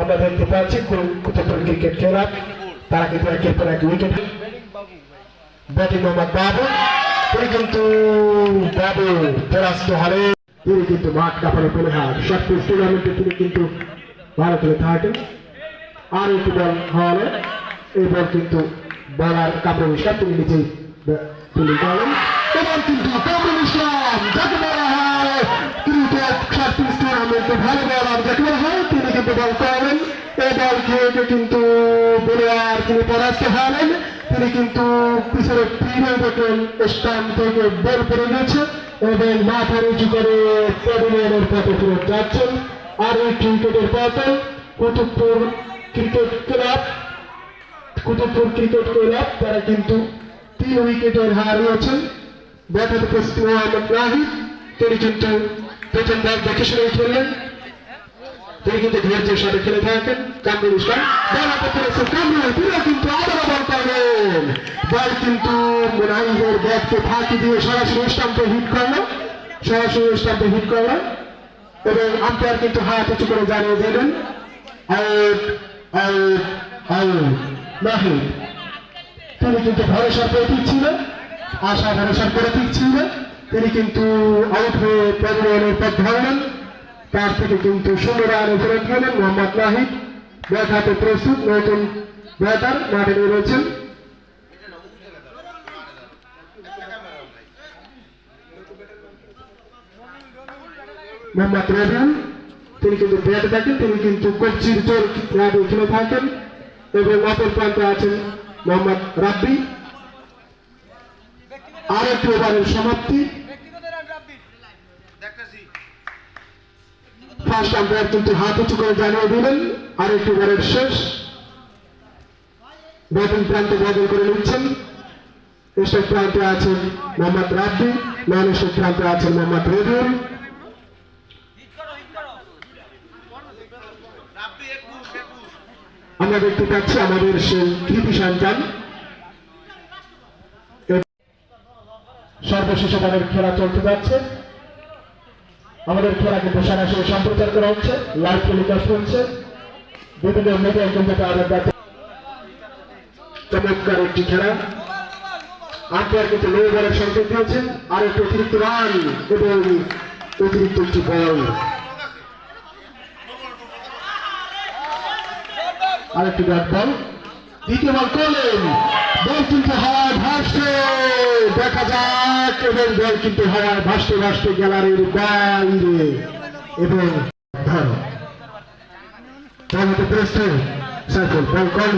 আমরা দেখতে পাচ্ছি কুতুবপুর ক্রিকেট খেলা। তারা কিন্তু একের পর এক উইকেট ব্যাটিং মোহাম্মদ বাবু তিনি কিন্তু বাবু পরাস্ত হলে তিনি কিন্তু মাঠ কাপানো পেলে হার শর্ট টুর্নামেন্টে তিনি কিন্তু ভালো খেলে থাকেন আর একটি বল হলে এই বল কিন্তু বলার কামরুল ইসলাম, তিনি নিজেই ফিল্ডিং করেন হয় তিনি কিন্তু বল করেন বল খেয়ে কিন্তু বলিয়ার তিনি পরাস্ত হলেন। তিনি কিন্তু পিছনে ফিরে দেখেন স্টাম্প থেকে বল পড়ে গেছে এবং মাথা উঁচু করে প্যাভিলিয়নের পথে ফেরত যাচ্ছেন। আর এই ক্রিকেটের পতন Kutubpur cricket club Kutubpur cricket club তারা কিন্তু তিন উইকেটের হারিয়েছেন ব্যাটার প্রস্তুত মোহাম্মদ নাহিদ তিনি কিন্তু বল দেখে শুনে খেললেন। তিনি কিন্তু ধৈর্যের সাথে খেলে থাকেন। কামরুল ইসলাম বল হাতে পেরেছেন কামরুল তিনি কিন্তু আবারও বল করেন। বল কিন্তু ফাঁকি দিয়ে সরাসরি স্টাম্পে হিট করল। সরাসরি স্টাম্পে হিট করল। এবং আম্পায়ার কিন্তু হাত উঁচু করে জানিয়ে দিলেন আউট আউট আউট তিনি কিন্তু ভরসার প্রতীক ছিলেন আশা ভরসার প্রতীক ছিলেন তিনি কিন্তু আউট হয়ে প্যাভিলিয়নের পথ ধরলেন। তার থেকে কিন্তু শূন্য রানে ফেরত গেলেন মোহাম্মদ নাহিদ। ব্যাট হাতে প্রস্তুত, নতুন ব্যাটার মাঠে নেমেছেন মোহাম্মদ তিনি কিন্তু তিনি কিন্তু কচ্ছির চোর ক্লাবে খেলে থাকেন এবং অপর প্রান্তে আছেন মোহাম্মদ রাব্বি। আর একটি ওভারের সমাপ্তি। ফার্স্ট আম্পায়ার কিন্তু হাত উঁচু করে জানিয়ে দিলেন আর একটি ওভারের শেষ। ব্যাটিং প্রান্তে বদল করে নিচ্ছেন। স্টেট প্রান্তে আছেন মোহাম্মদ রাব্বি নন স্টেট প্রান্তে আছেন মোহাম্মদ রবিউল আমরা দেখতে পাচ্ছি আমাদের সেই কৃতি সন্তান। সর্বশেষ আমাদের খেলা চলতে যাচ্ছে। আমাদের খেলা কিন্তু সরাসরি সম্প্রচার করা হচ্ছে লাইভ টেলিকাস্ট হচ্ছে। বিভিন্ন মিডিয়া কিন্তু কাছে চমৎকার একটি খেলা। আম্পায়ার কিন্তু লো বলের সংকেত দিয়েছেন। আর একটি অতিরিক্ত রান এবং অতিরিক্ত একটি বল আরেকটি ব্যাট বল দ্বিতীয় বল করলেন। বল কিন্তু হাওয়ায় ভাসছে। দেখা যাক, এবং বল কিন্তু হাওয়ায় ভাসতে ভাসতে গ্যালারির বাইরে। এবং ধরো। মধ্যে প্রস্তুত সাইফুল, বল